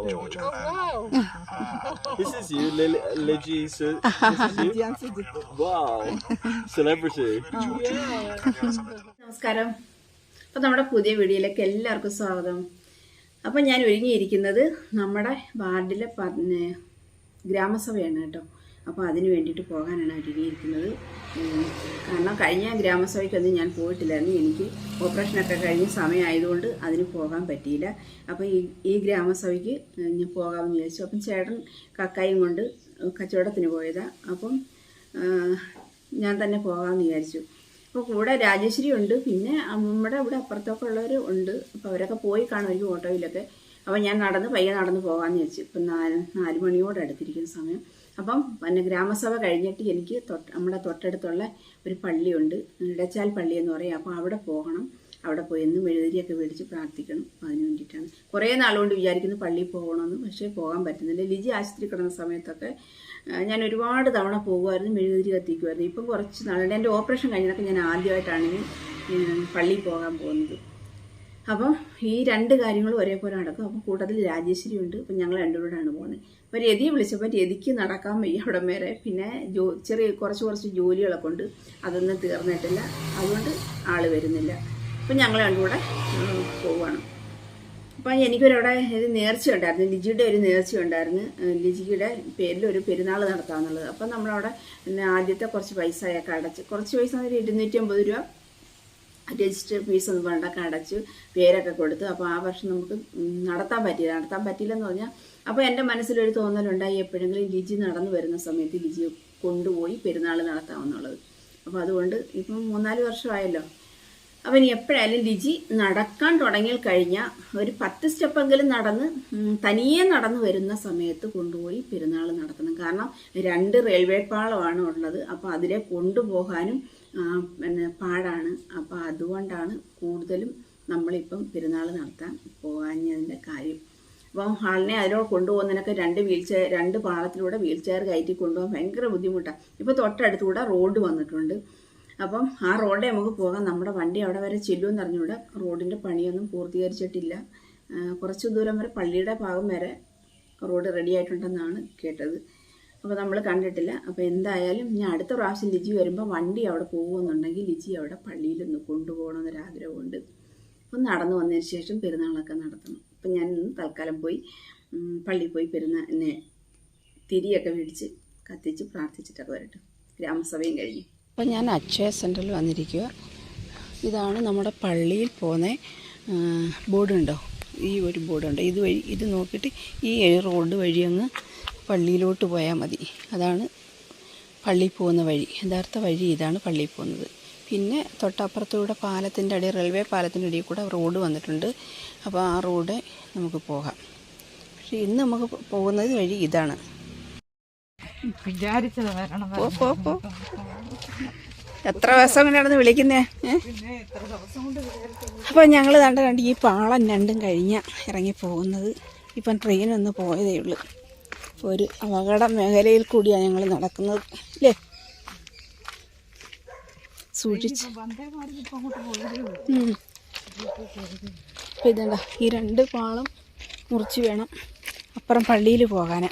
followers. Oh, wow. This is you, Lily, Ligi. So, this is you? Wow, celebrity. നമസ്കാരം അപ്പം നമ്മുടെ പുതിയ വീഡിയോയിലേക്ക് എല്ലാവർക്കും സ്വാഗതം അപ്പം ഞാൻ ഒരുങ്ങിയിരിക്കുന്നത് നമ്മുടെ വാർഡിലെ ഗ്രാമസഭയാണ് കേട്ടോ അപ്പോൾ അതിന് വേണ്ടിയിട്ട് പോകാനാണ് ഒരുങ്ങിയിരിക്കുന്നത്. കാരണം കഴിഞ്ഞ ഗ്രാമസഭയ്ക്കൊന്നും ഞാൻ പോയിട്ടില്ലായിരുന്നു. എനിക്ക് ഓപ്പറേഷനൊക്കെ കഴിഞ്ഞ സമയമായതുകൊണ്ട് അതിന് പോകാൻ പറ്റിയില്ല. അപ്പോൾ ഈ ഈ ഗ്രാമസഭയ്ക്ക് ഞാൻ പോകാമെന്ന് വിചാരിച്ചു. അപ്പം ചേട്ടൻ കക്കായും കൊണ്ട് കച്ചവടത്തിന് പോയതാണ് അപ്പം ഞാൻ തന്നെ പോകാമെന്ന് വിചാരിച്ചു. അപ്പോൾ കൂടെ രാജേശ്വരി ഉണ്ട്. പിന്നെ നമ്മുടെ ഇവിടെ അപ്പുറത്തൊക്കെ ഉള്ളവർ ഉണ്ട്. അപ്പോൾ അവരൊക്കെ പോയി കാണുമായിരിക്കും ഓട്ടോയിലൊക്കെ. അപ്പോൾ ഞാൻ നടന്ന് പയ്യെ നടന്ന് പോകാമെന്ന് വെച്ചു ഇപ്പം നാല് നാല് മണിയോട് അടുത്തിരിക്കുന്ന സമയം. അപ്പം പിന്നെ ഗ്രാമസഭ കഴിഞ്ഞിട്ട് എനിക്ക് തൊട്ട് നമ്മുടെ തൊട്ടടുത്തുള്ള ഒരു പള്ളിയുണ്ട്. ഇടച്ചാൽ പള്ളി എന്ന് പറയും. അപ്പോൾ അവിടെ പോകണം. അവിടെ പോയി എന്നും മെഴുതിരിയൊക്കെ മേടിച്ച് പ്രാർത്ഥിക്കണം. അതിന് വേണ്ടിയിട്ടാണ്. കുറേ നാളുകൊണ്ട് വിചാരിക്കുന്നു പള്ളിയിൽ പോകണമെന്ന്. പക്ഷേ പോകാൻ പറ്റുന്നില്ല. ലിജി ആശുപത്രി കിടന്ന സമയത്തൊക്കെ ഞാൻ ഒരുപാട് തവണ പോകുമായിരുന്നു. മെഴുകുതിരി കത്തിക്കുമായിരുന്നു. ഇപ്പം കുറച്ച് നാളുണ്ട് എന്റെ ഓപ്പറേഷൻ കഴിഞ്ഞതൊക്കെ ഞാൻ ആദ്യമായിട്ടാണ് ഇനി പള്ളിയിൽ പോകാൻ പോകുന്നത്. അപ്പം ഈ രണ്ട് കാര്യങ്ങളും ഒരേപോലെ നടക്കും. അപ്പം കൂട്ടത്തിൽ രാജേശ്വരി ഉണ്ട് അപ്പം ഞങ്ങൾ രണ്ടുകൂടെയാണ് പോകുന്നത് അപ്പോൾ രതിയെ വിളിച്ചപ്പോൾ രതിക്ക് നടക്കാൻ വയ്യ അവിടം വരെ. പിന്നെ ജോ ചെറിയ കുറച്ച് കുറച്ച് ജോലികളൊക്കെ ഉണ്ട്. അതൊന്നും തീർന്നിട്ടില്ല. അതുകൊണ്ട് ആൾ വരുന്നില്ല. അപ്പം ഞങ്ങൾ രണ്ടുകൂടെ കൂടെ പോവുകയാണ് അപ്പം എനിക്കൊരവിടെ ഒരു നേർച്ച ഉണ്ടായിരുന്നു. ലിജിയുടെ ഒരു നേർച്ച ഉണ്ടായിരുന്നു. ലിജിയുടെ പേരിൽ ഒരു പെരുന്നാൾ നടത്താമെന്നുള്ളത് അപ്പം നമ്മളവിടെ ആദ്യത്തെ കുറച്ച് പൈസയൊക്കെ അടച്ച് കുറച്ച് പൈസ ഇരുന്നൂറ്റി അമ്പത് രൂപ രജിസ്റ്റർ ഫീസ് ഒന്നും വേണ്ടൊക്കെ അടച്ച് പേരൊക്കെ കൊടുത്ത്. അപ്പോൾ ആ വർഷം നമുക്ക് നടത്താൻ പറ്റിയില്ല. നടത്താൻ പറ്റിയില്ലെന്ന് പറഞ്ഞാൽ അപ്പോൾ എന്റെ മനസ്സിലൊരു തോന്നലുണ്ടായി എപ്പോഴെങ്കിലും ലിജി നടന്നു വരുന്ന സമയത്ത് ലിജി കൊണ്ടുപോയി പെരുന്നാൾ നടത്താമെന്നുള്ളത്. അപ്പോൾ അതുകൊണ്ട് ഇപ്പം മൂന്നാൽ വർഷമായല്ലോ. അപ്പം ഇനി എപ്പോഴായാലും ലിജി നടക്കാൻ തുടങ്ങി കഴിഞ്ഞാൽ ഒരു പത്ത് സ്റ്റെപ്പെങ്കിലും നടന്ന് തനിയെ നടന്നു വരുന്ന സമയത്ത് കൊണ്ടുപോയി പെരുന്നാൾ നടത്തണം. കാരണം രണ്ട് റെയിൽവേ പാളമാണ് ഉള്ളത്. അപ്പോൾ അതിലെ കൊണ്ടുപോകാനും പിന്നെ പാടാണ്. അപ്പോൾ അതുകൊണ്ടാണ് കൂടുതലും നമ്മളിപ്പം പെരുന്നാൾ നടത്താൻ പോകാഞ്ഞതിന്റെ കാര്യം. അപ്പം ഹാളിനെ അതിലൂടെ കൊണ്ടുപോകുന്നതിനൊക്കെ രണ്ട് വീൽ ചെയർ രണ്ട് പാളത്തിലൂടെ വീൽ ചെയർ കയറ്റി കൊണ്ടുപോകാൻ ഭയങ്കര ബുദ്ധിമുട്ടാണ് ഇപ്പോൾ തൊട്ടടുത്തുകൂടെ റോഡ് വന്നിട്ടുണ്ട്. അപ്പം ആ റോഡിൽ നമുക്ക് പോകാം. നമ്മുടെ വണ്ടി അവിടെ വരെ ചെല്ലുമെന്ന് അറിഞ്ഞുകൂടെ. റോഡിന്റെ പണിയൊന്നും പൂർത്തീകരിച്ചിട്ടില്ല. കുറച്ച് ദൂരം വരെ പള്ളിയുടെ ഭാഗം വരെ റോഡ് റെഡി ആയിട്ടുണ്ടെന്നാണ് കേട്ടത്. അപ്പോൾ നമ്മൾ കണ്ടിട്ടില്ല. അപ്പോൾ എന്തായാലും ഞാൻ അടുത്ത പ്രാവശ്യം ലിജി വരുമ്പോൾ വണ്ടി അവിടെ പോകുമെന്നുണ്ടെങ്കിൽ ലിജി അവിടെ പള്ളിയിലൊന്ന് കൊണ്ടുപോകണമെന്നൊരാഗ്രഹമുണ്ട് അപ്പം നടന്നു വന്നതിന് ശേഷം പെരുന്നാളൊക്കെ നടത്തണം. അപ്പം ഞാൻ തൽക്കാലം പോയി പള്ളിയിൽ പോയി പെരുന്നാൾ എന്നെ തിരിയൊക്കെ മേടിച്ച് കത്തിച്ച് പ്രാർത്ഥിച്ചിട്ടൊക്കെ വരട്ടെ. ഗ്രാമസഭയും കഴിഞ്ഞു. അപ്പോൾ ഞാൻ അക്ഷയ സെന്ററിൽ വന്നിരിക്കുക ഇതാണ് നമ്മുടെ പള്ളിയിൽ പോകുന്ന ബോർഡുണ്ടോ? ഈ ഒരു ബോർഡുണ്ട്. ഇത് വഴി ഇത് നോക്കിയിട്ട് ഈ റോഡ് വഴി അങ്ങ് പള്ളിയിലോട്ട് പോയാൽ മതി. അതാണ് പള്ളിയിൽ പോകുന്ന വഴി. യഥാർത്ഥ വഴി ഇതാണ് പള്ളിയിൽ പോകുന്നത് പിന്നെ തൊട്ടപ്പുറത്തൂടെ പാലത്തിന്റെ അടി റെയിൽവേ പാലത്തിന്റെ അടിയിൽ കൂടെ റോഡ് വന്നിട്ടുണ്ട്. അപ്പോൾ ആ റോഡ് നമുക്ക് പോകാം. പക്ഷേ ഇന്ന് നമുക്ക് പോകുന്നത് വഴി ഇതാണ്. വിചാരിച്ചത് വരണം പോ പോ പോ. എത്ര ദിവസം കൊണ്ടാണ് വിളിക്കുന്നേ? അപ്പോൾ ഞങ്ങൾ കണ്ട കണ്ട് ഈ പാളം രണ്ടും കഴിഞ്ഞ ഇറങ്ങി പോകുന്നത്. ഇപ്പം ട്രെയിൻ ഒന്ന് പോയതേ ഉള്ളൂ. ഒരു അപകട മേഖലയിൽ കൂടിയാണ് ഞങ്ങൾ നടക്കുന്നത്. അല്ലേ? സൂക്ഷിച്ച്. ഇപ്പം ഇതെന്താ ഈ രണ്ട് പാളം മുറിച്ച് വേണം അപ്പുറം പള്ളിയിൽ പോകാൻ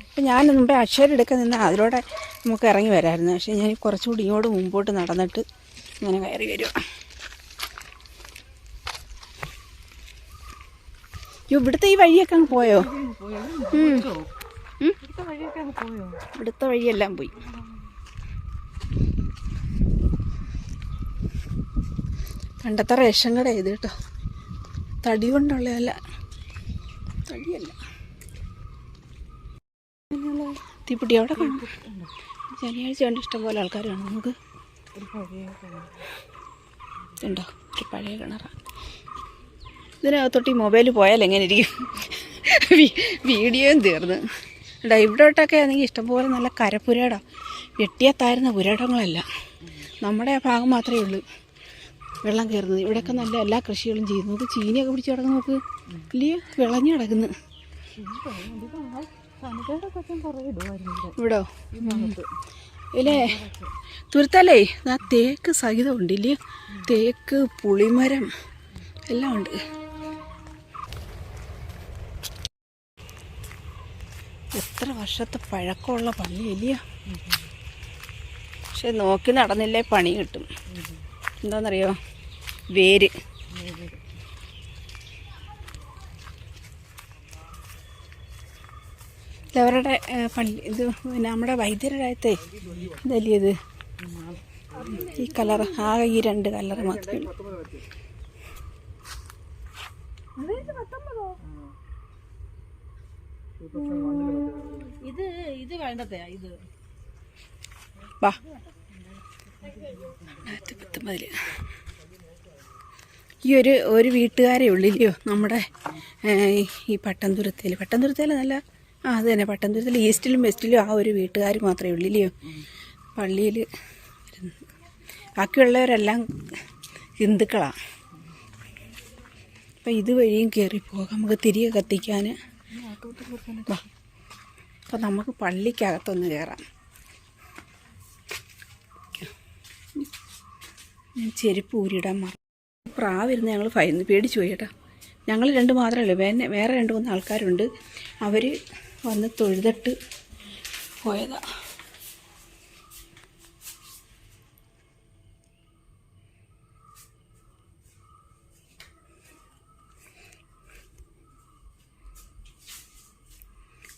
അപ്പം ഞാൻ മുമ്പേ അക്ഷരം എടുക്കാൻ നിന്ന് അതിലൂടെ നമുക്ക് ഇറങ്ങി വരാമായിരുന്നു പക്ഷേ ഞാൻ കുറച്ചുകൂടി ഇങ്ങോട്ട് മുമ്പോട്ട് നടന്നിട്ട് ഇങ്ങനെ കയറി വരും ഇവിടുത്തെ ഈ വഴിയൊക്കെ അങ്ങ് പോയോ? ഇവിടുത്തെ വഴിയെല്ലാം പോയി. പണ്ടത്തെ റേഷൻ കട ഇത് കേട്ടോ? തടി കൊണ്ടുള്ളതല്ല. തടിയല്ല. തീപ്പിട്ടി അവിടെ കാണും. ശനിയാഴ്ച കൊണ്ട് ഇഷ്ടംപോലെ ആൾക്കാർ കാണും. നമുക്ക് ഉണ്ടോ? ഒരു പഴയ കിണറാണ് ഇതിനകത്തോട്ട് ഈ മൊബൈൽ പോയാൽ എങ്ങനെ ഇരിക്കും വീഡിയോയും തീർന്ന്. എടാ ഇവിടോട്ടൊക്കെ ആണെങ്കിൽ ഇഷ്ടംപോലെ നല്ല കരപ്പുരേടം വെട്ടിയത്തായിരുന്ന പുരേടങ്ങളല്ല. നമ്മുടെ ആ ഭാഗം മാത്രമേ ഉള്ളൂ. വെള്ളം കയറുന്നത്. ഇവിടെയൊക്കെ നല്ല എല്ലാ കൃഷികളും ചെയ്യുന്നു. നോക്ക് ചീനിയൊക്കെ പിടിച്ച് കിടന്ന് നോക്ക്. ഇല്ലയോ വിളഞ്ഞു കിടക്കുന്നു. ഇവിടോ? ഇല്ലേ? തുരുത്തല്ലേ ആ തേക്ക് സഹിതം ഇല്ലേ? തേക്ക് പുളിമരം എല്ലാം ഉണ്ട്. എത്ര വർഷത്തെ പഴക്കമുള്ള പള്ളി ഇല്ല പക്ഷെ നോക്കി നടന്നില്ലേ പണി കിട്ടും. എന്താണെന്നറിയോ വേര്. അവരുടെ പള്ളി ഇത് പിന്നെ നമ്മുടെ വൈദ്യരായത്തെ ഇതല്ലേ ഇത് ഈ കളർ ആകെ ഈ രണ്ട് കളർ മാത്രമേ ഉള്ളൂ. ഇത് ഇത് വേണ്ടതേ ഇത്. വാ ഈ ഒരു ഒരു വീട്ടുകാരേ ഉള്ളില്ലയോ നമ്മുടെ ഈ പട്ടംതുരുത്തേൽ പട്ടംതുരുത്തേൽ നല്ല ആ അത് തന്നെ പട്ടംതുരത്തിൽ ഈസ്റ്റിലും വെസ്റ്റിലും ആ ഒരു വീട്ടുകാർ മാത്രമേ ഉള്ളില്ലയോ പള്ളിയിൽ ബാക്കിയുള്ളവരെല്ലാം ഹിന്ദുക്കളാണ് അപ്പം ഇതുവഴിയും കയറി പോകാം നമുക്ക് തിരികെ കത്തിക്കാൻ അപ്പം നമുക്ക് പള്ളിക്കകത്തൊന്ന് കയറാം ഞാൻ ചെരുപ്പ് ഊരിയിടാൻ മറന്നു. പ്രാവിരുന്ന് ഞങ്ങൾ ഭയന്ന് പേടിച്ചു പോയി കേട്ടോ. ഞങ്ങൾ രണ്ട് മാത്രമേ ഉള്ളൂ. വേറെ രണ്ട് മൂന്ന് ആൾക്കാരുണ്ട്. അവർ വന്ന് തൊഴുതിട്ട് പോയതാ.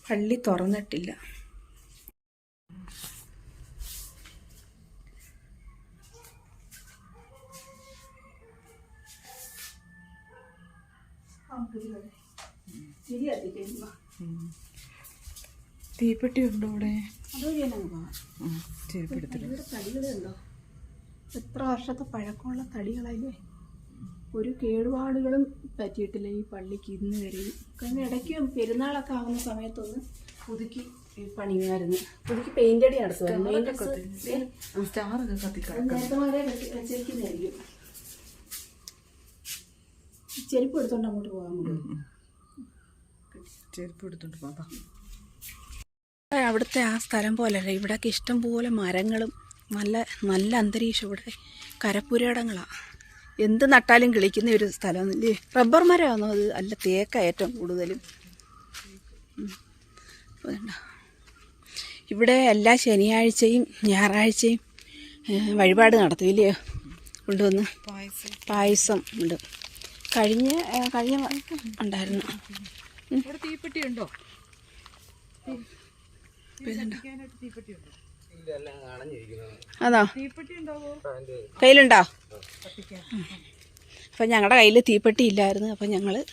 പള്ളി തുറന്നിട്ടില്ല. തീപ്പെട്ടി ഉണ്ടോ ഇവിടെ എത്ര വർഷത്തെ പഴക്കമുള്ള തടികളല്ലേ ഒരു കേടുപാടുകളും പറ്റിയിട്ടില്ല ഈ പള്ളിക്ക് ഇന്ന് വരെയും കാരണം ഇടയ്ക്ക് പെരുന്നാളൊക്കെ ആവുന്ന സമയത്തൊന്ന് പുതുക്കി പണിയുമായിരുന്നു. പുതുക്കി പെയിന്റ് അടി നടത്തുമായിരുന്നു. സ്റ്റാറൊക്കെ നേരത്തെ വെച്ചിരിക്കുന്നതായിരിക്കും. ചെരുപ്പ് എടുത്തോണ്ട് അങ്ങോട്ട് പോകാൻ ചെരുപ്പ് എടുത്തോണ്ട് പോകാം അവിടുത്തെ ആ സ്ഥലം പോലെ ഇവിടെയൊക്കെ ഇഷ്ടം പോലെ മരങ്ങളും നല്ല നല്ല അന്തരീക്ഷം. ഇവിടെ കരപ്പുരയിടങ്ങളാണ് എന്ത് നട്ടാലും കിളിക്കുന്ന ഒരു സ്ഥലമൊന്നുമില്ലേ റബ്ബർ മരമാണോ അത്? അല്ല തേക്ക ഏറ്റവും കൂടുതലും. ഇവിടെ എല്ലാ ശനിയാഴ്ചയും ഞായറാഴ്ചയും വഴിപാട് നടത്തും ഇല്ലയോ കൊണ്ടുവന്ന് പായസം ഉണ്ട്. കഴിഞ്ഞ കഴിഞ്ഞ ഉണ്ടായിരുന്നു. തീപ്പെട്ടി ഉണ്ടോ? തീപ്പെട്ടി ഉണ്ടോ? അതോ. കയ്യിലുണ്ടോ? അപ്പം ഞങ്ങളുടെ കയ്യിൽ തീപ്പെട്ടി ഇല്ലായിരുന്നു. അപ്പം ഞങ്ങൾ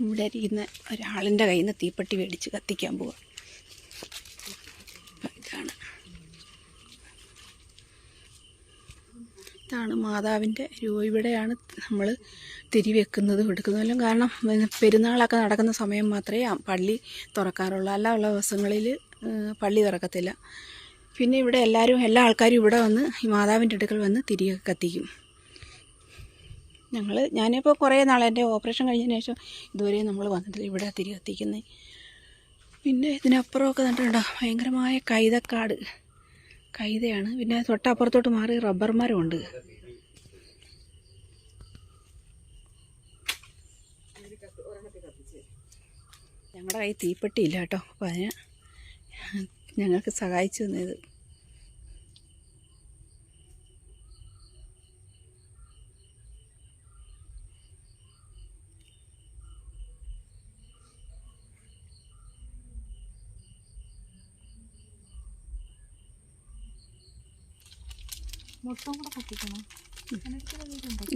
ഇവിടെ ഇരിക്കുന്ന ഒരാളിന്റെ കയ്യിൽ നിന്ന് തീപ്പെട്ടി മേടിച്ച് കത്തിക്കാൻ പോവാം. ഇതാണ്. ഇതാണ് മാതാവിന്റെ രൂപ. ഇവിടെയാണ് നമ്മൾ തിരിവെക്കുന്നതും എടുക്കുന്നതെല്ലാം കാരണം പെരുന്നാളൊക്കെ നടക്കുന്ന സമയം മാത്രമേ ആ പള്ളി തുറക്കാറുള്ളൂ. അല്ലാതുള്ള ദിവസങ്ങളിൽ പള്ളി തുറക്കത്തില്ല. പിന്നെ ഇവിടെ എല്ലാവരും എല്ലാ ആൾക്കാരും ഇവിടെ വന്ന് ഈ മാതാവിന്റെ അടുക്കൽ വന്ന് തിരികെ കത്തിക്കും. ഞങ്ങൾ ഞാനിപ്പോൾ കുറേ നാൾ എന്റെ ഓപ്പറേഷൻ കഴിഞ്ഞതിന് ശേഷം ഇതുവരെ നമ്മൾ വന്നിട്ടില്ല ഇവിടെ തിരി കത്തിക്കുന്നത് പിന്നെ ഇതിനപ്പുറമൊക്കെ കണ്ടിട്ടുണ്ടോ? ഭയങ്കരമായ കൈതക്കാട്. കൈതയാണ്. പിന്നെ തൊട്ടപ്പുറത്തോട്ട് മാറി റബ്ബർ മരമുണ്ട്. ഞങ്ങളുടെ കയ്യിൽ തീപ്പെട്ടിയില്ല കേട്ടോ. അപ്പോൾ അതിന് ഞങ്ങൾക്ക് സഹായിച്ചു തന്നത്.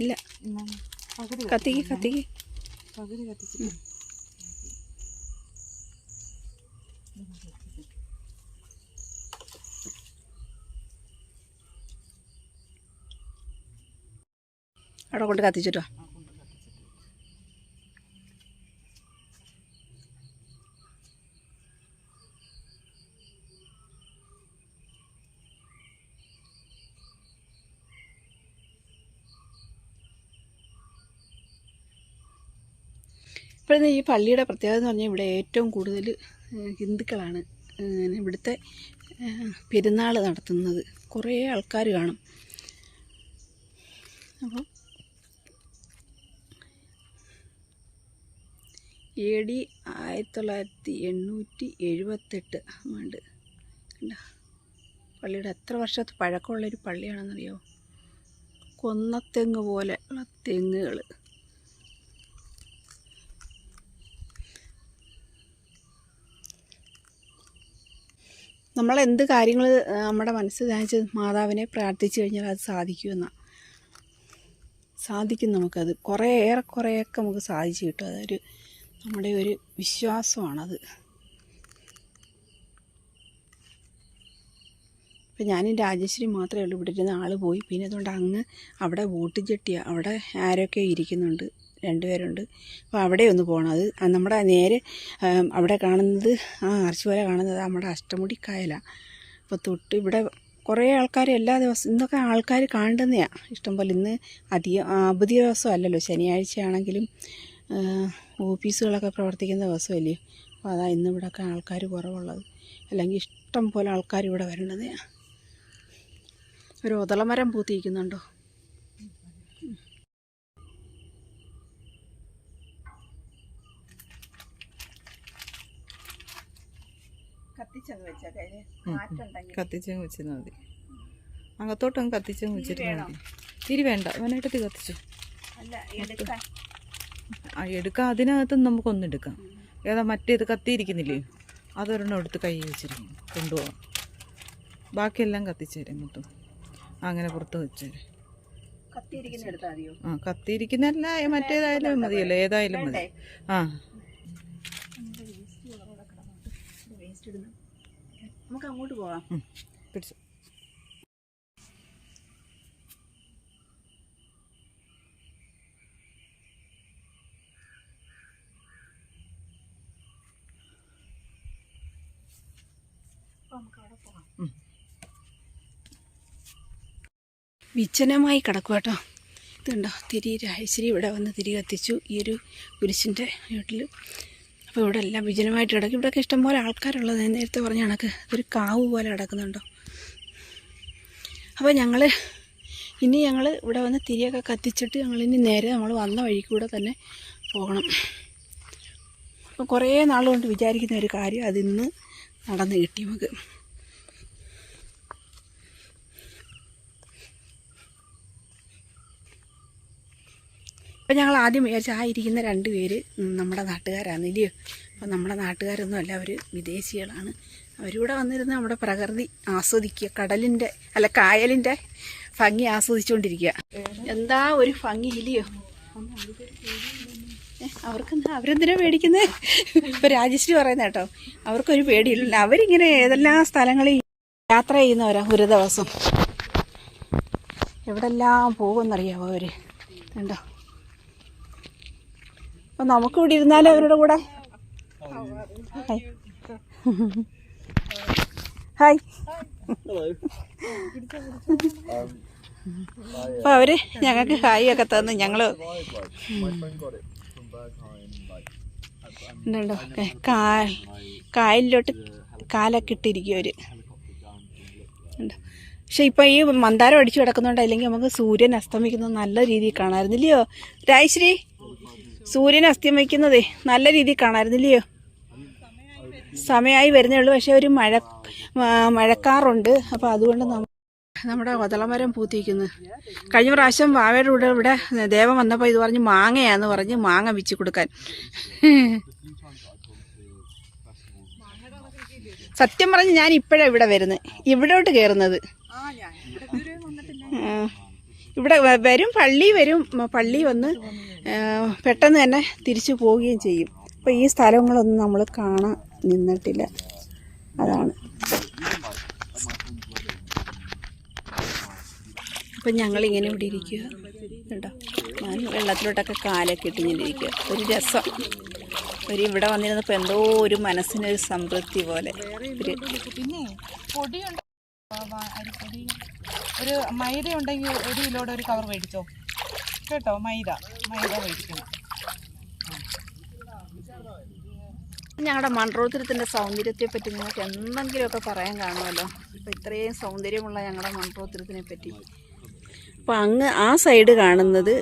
ഇല്ല. കത്തിക്ക് കത്തിക്ക്. പകുതി കത്തിച്ചിട്ട്. അവിടെ കൊണ്ട് കത്തിച്ചിട്ടോ? ഇപ്പോഴത്തെ ഈ പള്ളിയുടെ പ്രത്യേകത എന്ന് പറഞ്ഞാൽ ഇവിടെ ഏറ്റവും കൂടുതൽ ഹിന്ദുക്കളാണ് ഇവിടുത്തെ പെരുന്നാൾ നടത്തുന്നത്. കുറേ ആൾക്കാർ കാണും. അപ്പം എ ഡി ആയിരത്തി തൊള്ളായിരത്തി എണ്ണൂറ്റി എഴുപത്തെട്ട്. കണ്ട? പള്ളിയുടെ എത്ര വർഷത്തെ പഴക്കമുള്ളൊരു പള്ളിയാണെന്നറിയോ? കൊന്നത്തെങ്ങ് പോലെ ഉള്ള തെങ്ങുകൾ. നമ്മൾ എന്ത് കാര്യങ്ങൾ നമ്മുടെ മനസ്സ് ധ്യാനിച്ച് മാതാവിനെ പ്രാർത്ഥിച്ചു കഴിഞ്ഞാൽ അത് സാധിക്കുമെന്നാണ് സാധിക്കും നമുക്കത്. കുറേ ഏറെക്കുറെയൊക്കെ നമുക്ക് സാധിച്ചു കിട്ടും. അതൊരു നമ്മുടെ ഒരു വിശ്വാസമാണത്. ഇപ്പം ഞാനും രാജശ്രീ മാത്രമേ ഉള്ളൂ. ഇവിടെ ഇരുന്ന ആൾ പോയി. പിന്നെ അതുകൊണ്ട് അങ്ങ് അവിടെ വോട്ട് ചെട്ടിയാണ് അവിടെ ആരൊക്കെ ഇരിക്കുന്നുണ്ട്. രണ്ടുപേരുണ്ട് അപ്പോൾ അവിടെ ഒന്ന് പോകണം അത് നമ്മുടെ നേരെ അവിടെ കാണുന്നത് ആ ആർച്ച് പോലെ കാണുന്നത് നമ്മുടെ അഷ്ടമുടി കായലാണ് അപ്പോൾ തൊട്ട് ഇവിടെ കുറേ ആൾക്കാർ എല്ലാ ദിവസവും ഇന്നൊക്കെ ആൾക്കാർ കാണുന്നതാണ് ഇഷ്ടംപോലെ ഇന്ന് അധികം അവധി ദിവസം അല്ലല്ലോ. ശനിയാഴ്ച ആണെങ്കിലും ഓഫീസുകളൊക്കെ പ്രവർത്തിക്കുന്ന ദിവസമല്ലേ? അപ്പോൾ അതാ ഇന്ന് ഇവിടെയൊക്കെ ആൾക്കാർ കുറവുള്ളത്. അല്ലെങ്കിൽ ഇഷ്ടം പോലെ ആൾക്കാർ ഇവിടെ വരേണ്ടത് ഒരു ഒതളമരം പൂത്തിയിരിക്കുന്നുണ്ടോ കത്തിച്ചങ്ങ് വെച്ചാൽ കത്തിച്ചങ്ങ് മതി. അകത്തോട്ടങ്ങ് കത്തിച്ചങ്ങ് വെച്ചിട്ട് മതി. തിരി വേണ്ട അവനായിട്ട് കത്തിച്ചു. അല്ല എടുക്കാൻ. ആ എടുക്കാം. അതിനകത്ത് നമുക്കൊന്നും എടുക്കാം. ഏതാ മറ്റേത് കത്തിയിരിക്കുന്നില്ലേ? അതൊരെണ്ണം എടുത്ത് കൈ വെച്ചിരിക്കും. കൊണ്ടുപോകാം ബാക്കിയെല്ലാം കത്തിച്ചേരും മൊത്തം. അങ്ങനെ പുറത്ത് വെച്ചേ കത്തിയിരിക്കുന്ന എടുത്താൽ ആ കത്തിയിരിക്കുന്നല്ല മറ്റേതായാലും മതിയല്ലോ. ഏതായാലും മതി. ആ. നമുക്ക് അങ്ങോട്ട് പോവാം. പിടിച്ചു. വിച്ഛനമായി കിടക്കും കേട്ടോ ഇതുണ്ടോ? തിരി രാജശ്രീ ഇവിടെ വന്ന് തിരി കത്തിച്ചു. ഈ ഒരു കുരിശിന്റെ വീട്ടിൽ അപ്പോൾ ഇവിടെ എല്ലാം വിജനമായിട്ട് കിടക്കും. ഇവിടെയൊക്കെ ഇഷ്ടംപോലെ ആൾക്കാരുള്ളത്. നേരത്തെ പറഞ്ഞ കണക്ക്. ഒരു കാവ് പോലെ കിടക്കുന്നുണ്ടോ? അപ്പോൾ ഞങ്ങൾ ഇനി ഞങ്ങൾ ഇവിടെ വന്ന് തിരിയൊക്കെ കത്തിച്ചിട്ട് ഞങ്ങളിനി നേരെ നമ്മൾ വന്ന വഴിക്കൂടെ തന്നെ പോകണം. അപ്പോൾ കുറേ നാളുകൊണ്ട് വിചാരിക്കുന്ന ഒരു കാര്യം അതിന്ന് നടന്ന് കിട്ടി നമുക്ക്. അപ്പം ഞങ്ങൾ ആദ്യം വിചാരിച്ച ആ ഇരിക്കുന്ന രണ്ട് പേര് നമ്മുടെ നാട്ടുകാരാണ് ഇല്ലയോ അപ്പം നമ്മുടെ നാട്ടുകാരൊന്നും അല്ല അവർ വിദേശികളാണ്. അവരിവിടെ വന്നിരുന്ന് നമ്മുടെ പ്രകൃതി ആസ്വദിക്കുക കടലിന്റെ അല്ല കായലിന്റെ ഭംഗി ആസ്വദിച്ചുകൊണ്ടിരിക്കുക എന്താ ഒരു ഭംഗി ഇല്ലയോ? അവർക്കെന്താ അവരെന്തിനാ പേടിക്കുന്നത് ഇപ്പം രാജശ്രീ പറയുന്ന കേട്ടോ അവർക്കൊരു പേടിയില്ല. അവരിങ്ങനെ ഏതെല്ലാം സ്ഥലങ്ങളിൽ യാത്ര ചെയ്യുന്നവരാ ഒരു ദിവസം. എവിടെല്ലാം പോകുമെന്നറിയാവോ അവർ കണ്ടോ? അപ്പം നമുക്ക് ഇവിടെ ഇരുന്നാലും അവരുടെ കൂടെ. ഹായ് അപ്പൊ അവർ ഞങ്ങൾക്ക് ഹായ് ഒക്കെ തന്ന് ഞങ്ങൾ My friend got it from Bergheim, like, ഉണ്ടോ കാ കായലിലോട്ട് കാലൊക്കെ ഇട്ടിരിക്കും അവർ. പക്ഷെ ഇപ്പം ഈ മന്ദാരം അടിച്ചു കിടക്കുന്നുണ്ട് അല്ലെങ്കിൽ നമുക്ക് സൂര്യൻ അസ്തമിക്കുന്നത് നല്ല രീതിയിൽ കാണാമായിരുന്നില്ലയോ രായശ്രീ സൂര്യൻ അസ്തമിക്കുന്നതേ നല്ല രീതിയിൽ കാണാമായിരുന്നില്ലയോ സമയമായി വരുന്നേ ഉള്ളൂ. പക്ഷെ ഒരു മഴ മഴക്കാറുണ്ട്. അപ്പോൾ അതുകൊണ്ട് നമ്മൾ നമ്മുടെ വതളമരം പൂത്തിയിരിക്കുന്നു കഴിഞ്ഞ പ്രാവശ്യം വാവയുടെ കൂടെ ഇവിടെ ദേവം വന്നപ്പോൾ ഇത് പറഞ്ഞ് മാങ്ങയാന്ന് പറഞ്ഞ് മാങ്ങ വിച്ച് കൊടുക്കാൻ. സത്യം പറഞ്ഞ് ഞാൻ ഇപ്പോഴാണ് ഇവിടെ വരുന്നത് ഇവിടോട്ട് കേറുന്നത്. ഇവിടെ വരും പള്ളി വരും പള്ളി വന്ന് പെട്ടെന്ന് തന്നെ തിരിച്ചു പോവുകയും ചെയ്യും. അപ്പോൾ ഈ സ്ഥലങ്ങളൊന്നും നമ്മൾ കാണാൻ നിന്നിട്ടില്ല. അതാണ്. അപ്പം ഞങ്ങളിങ്ങനെ ഇവിടെ ഇരിക്കുക കേട്ടോ ഞാൻ വെള്ളത്തിലോട്ടൊക്കെ കാലൊക്കെ ഇട്ട് ഇങ്ങനെ ഇരിക്കുക ഒരു രസം. ഒരു ഇവിടെ വന്നിരുന്നപ്പോൾ എന്തോ ഒരു മനസ്സിനൊരു സംതൃപ്തി പോലെ. ഒരു പിന്നെ പൊടിയുണ്ട്. ഒരു മൈദ ഉണ്ടെങ്കിൽ ഒരു കിലോയുടെ ഒരു കവർ മേടിച്ചോ? കേട്ടോ? മൈദ. മൈദ മേടിക്കണം. ഞങ്ങളുടെ മൺറോത്തിരത്തിന്റെ സൗന്ദര്യത്തെ പറ്റി നിങ്ങൾക്ക് എന്തെങ്കിലുമൊക്കെ പറയാൻ കാണുമല്ലോ. അപ്പോൾ ഇത്രയും സൗന്ദര്യമുള്ള ഞങ്ങളുടെ മൺറോത്തിരത്തിനെ പറ്റി. അപ്പോൾ അങ്ങ് ആ സൈഡ് കാണുന്നത്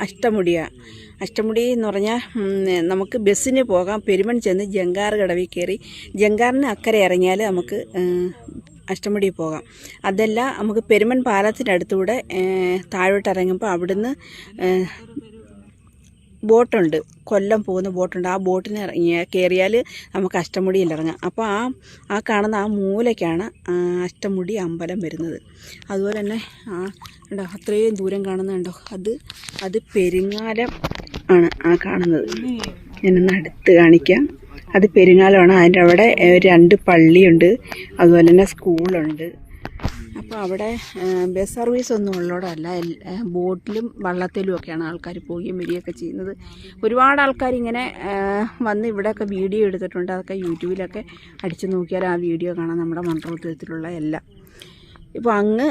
അഷ്ടമുടിയാണ് അഷ്ടമുടി എന്ന് പറഞ്ഞാൽ നമുക്ക് ബസ്സിന് പോകാം. പെരുമൺ ചെന്ന് ജങ്കാർ കടവിൽ കയറി ജങ്കാറിന് അക്കരെ ഇറങ്ങിയാൽ നമുക്ക് അഷ്ടമുടി പോകാം. അതല്ല നമുക്ക് പെരുമൻ പാലത്തിനടുത്തൂടെ അടുത്തുകൂടെ താഴോട്ട് ഇറങ്ങുമ്പോൾ അവിടുന്ന് ബോട്ടുണ്ട്. കൊല്ലം പോകുന്ന ബോട്ടുണ്ട്. ആ ബോട്ടിന് ഇറങ്ങിയ കയറിയാൽ നമുക്ക് അഷ്ടമുടിയിൽ ഇറങ്ങാം. അപ്പോൾ ആ ആ കാണുന്ന ആ മൂലയ്ക്കാണ് അഷ്ടമുടി അമ്പലം വരുന്നത്. അതുപോലെ തന്നെ ആ ഉണ്ടോ അത്രയും ദൂരം കാണുന്നുണ്ടോ അത് അത് പെരിങ്ങാലം ആണ് ആ കാണുന്നത്. ഞാനൊന്ന് അടുത്ത് കാണിക്കാം. അത് പെരുന്നാളാണ്. അതിന്റെ അവിടെ രണ്ട് പള്ളിയുണ്ട്. അതുപോലെ തന്നെ സ്കൂളുണ്ട്. അപ്പോൾ അവിടെ ബസ് സർവീസ് ഒന്നും ഉള്ളതല്ല ബോട്ടിലും വള്ളത്തിലും ഒക്കെയാണ് ആൾക്കാർ പോവുകയും വരികയൊക്കെ ചെയ്യുന്നത്. ഒരുപാട് ആൾക്കാർ ഇങ്ങനെ വന്ന് ഇവിടെയൊക്കെ വീഡിയോ എടുത്തിട്ടുണ്ട്. അതൊക്കെ യൂട്യൂബിലൊക്കെ അടിച്ചു നോക്കിയാൽ ആ വീഡിയോ കാണാം നമ്മുടെ മണ്ഡലത്തിലുള്ള എല്ലാം. ഇപ്പോൾ അങ്ങ്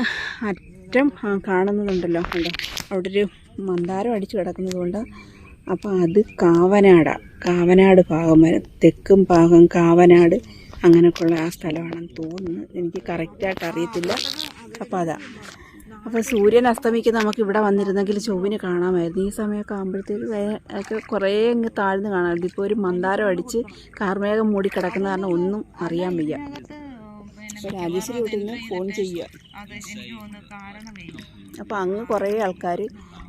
അറ്റം കാണുന്നതുണ്ടല്ലോ. കണ്ടോ? അവിടെ ഒരു മന്ദാരം അടിച്ചു കിടക്കുന്നത് കൊണ്ട് അപ്പോൾ അത് കാവനാടാണ് കാവനാട് ഭാഗം വരെ. തെക്കും ഭാഗം കാവനാട് അങ്ങനെയൊക്കെയുള്ള ആ സ്ഥലമാണെന്ന് തോന്നുന്നു. എനിക്ക് കറക്റ്റായിട്ട് അറിയത്തില്ല. അപ്പോൾ അതാ. അപ്പോൾ സൂര്യൻ അസ്തമിക്കുന്ന നമുക്ക് ഇവിടെ വന്നിരുന്നെങ്കിൽ ചൊവ്വിന് കാണാമായിരുന്നു. ഈ സമയമൊക്കെ ആകുമ്പോഴത്തേക്ക് ഒക്കെ കുറേ അങ്ങ് താഴ്ന്ന് കാണാമായിരുന്നു ഇപ്പോൾ ഒരു മന്ദാരം അടിച്ച് കാർമേഘം മൂടി കിടക്കുന്ന കാരണം ഒന്നും അറിയാൻ വയ്യ. രാജേശ്വരി വീട്ടിൽ നിന്ന് ഫോൺ ചെയ്യുക. അപ്പോൾ അങ്ങ് കുറേ ആൾക്കാർ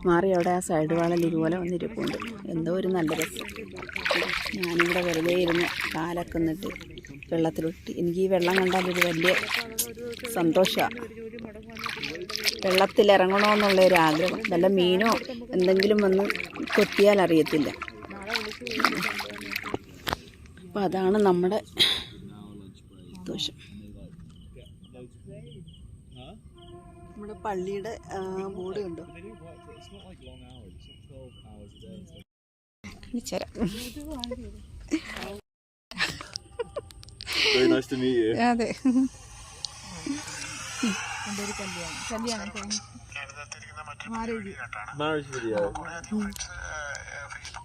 മാറി അവിടെ ആ സൈഡ് വാളിൽ ഇതുപോലെ വന്നിരിപ്പുണ്ട്. എന്തോ ഒരു നല്ല രസം. ഞാനിവിടെ വെറുതെ ഇരുന്ന് കാലൊക്കെ നിന്നിട്ട് വെള്ളത്തിലൊട്ടി എനിക്ക് ഈ വെള്ളം കണ്ടാൽ ഒരു വലിയ സന്തോഷമാണ് വെള്ളത്തിലിറങ്ങണമെന്നുള്ള ഒരു ആഗ്രഹം. നല്ല മീനോ എന്തെങ്കിലും വന്ന് കൊത്തിയാൽ അറിയത്തില്ല. അപ്പം അതാണ് നമ്മുടെ ദോഷം നമ്മുടെ പള്ളിയുടെ ബോർഡ് മൂടുണ്ട് അതെ. കല്യാണം. കല്യാണം താങ്ക് യു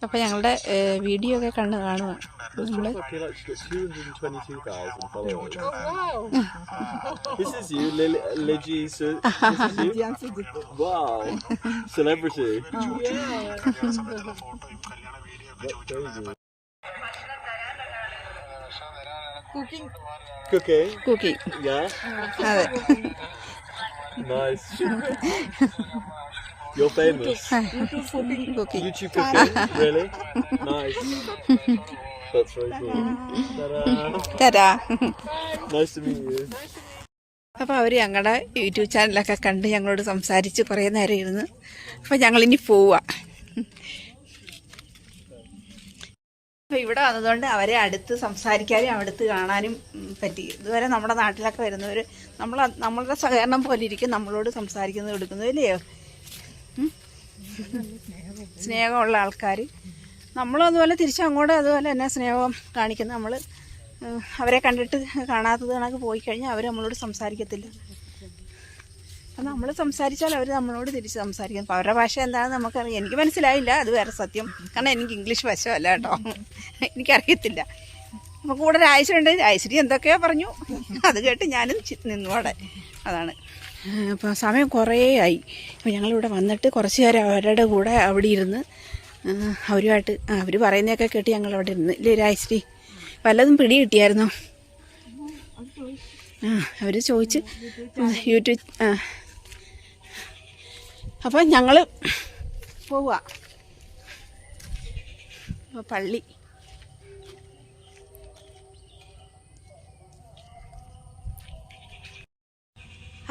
അപ്പോൾ ഞങ്ങളുടെ വീഡിയോ ഒക്കെ കണ്ട് കാണുക നമ്മൾ Okay, like she's got 222,000 followers. this is you, Lily, Ligi. So, this is you? Wow, celebrity. Cooking. Cooking. Cooking Yeah. അതെ Nice. You're famous. Cookie. YouTube cooking. really? Nice. That's very cool. Ta-da. തരാ Nice to meet you. അപ്പോൾ അവർ ഞങ്ങളുടെ YouTube ചാനലൊക്കെ കണ്ട് ഞങ്ങളോട് സംസാരിച്ച് കുറേ നേരം ഇരുന്ന് അപ്പോൾ ഞങ്ങളിനി പോവുക അപ്പോൾ ഇവിടെ വന്നതുകൊണ്ട് അവരെ അടുത്ത് സംസാരിക്കാനും അടുത്ത് കാണാനും പറ്റി. ഇതുവരെ നമ്മുടെ നാട്ടിലൊക്കെ വരുന്നവർ നമ്മൾ നമ്മളുടെ സഹകരണം പോലെ ഇരിക്കും നമ്മളോട് സംസാരിക്കുന്നത് എടുക്കുന്നത് സ്നേഹമുള്ള ആൾക്കാർ നമ്മളും അതുപോലെ തിരിച്ചും അങ്ങോട്ട് അതുപോലെ തന്നെ സ്നേഹം കാണിക്കുന്നു. നമ്മൾ അവരെ കണ്ടിട്ട് കാണാത്തത് കണക്ക് പോയി കഴിഞ്ഞാൽ അവർ നമ്മളോട് സംസാരിക്കത്തില്ല. അപ്പം നമ്മൾ സംസാരിച്ചാൽ അവർ നമ്മളോട് തിരിച്ച് സംസാരിക്കും. അവരുടെ ഭാഷ എന്താണെന്ന് നമുക്കറിയാം. എനിക്ക് മനസ്സിലായില്ല അത് വേറെ സത്യം. കാരണം എനിക്ക് ഇംഗ്ലീഷ് വശമല്ല കേട്ടോ. എനിക്കറിയത്തില്ല. അപ്പോൾ കൂടെ ഉണ്ട് രാജശ്രീ എന്തൊക്കെയോ പറഞ്ഞു. അത് കേട്ട് ഞാനും ചി- നിന്നു അവിടെ. അതാണ്. അപ്പോൾ സമയം കുറേ ആയി. അപ്പോൾ ഞങ്ങളിവിടെ വന്നിട്ട് കുറച്ച് നേരം അവരുടെ കൂടെ അവിടെ ഇരുന്ന് അവരുമായിട്ട് അവർ പറയുന്നതൊക്കെ കേട്ട് ഞങ്ങൾ അവിടെ ഇരുന്ന്. ഇല്ലേ രാജശ്രീ വല്ലതും പിടി കിട്ടിയായിരുന്നോ? ആ അവർ ചോദിച്ച് യൂട്യൂബ് ആ അപ്പോൾ ഞങ്ങൾ പോവുക പള്ളി.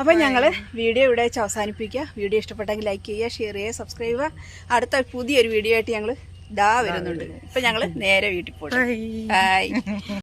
അപ്പോൾ ഞങ്ങൾ വീഡിയോ ഇവിടെ വെച്ച് അവസാനിപ്പിക്കുക. വീഡിയോ ഇഷ്ടപ്പെട്ടെങ്കിൽ ലൈക്ക് ചെയ്യുക ഷെയർ ചെയ്യുക സബ്സ്ക്രൈബ് ചെയ്യുക. അടുത്ത പുതിയൊരു വീഡിയോ ആയിട്ട് ഞങ്ങൾ ഇതാ വരുന്നുണ്ട്. ഇപ്പം ഞങ്ങൾ നേരെ വീട്ടിൽ പോട്ടെ. ബൈ.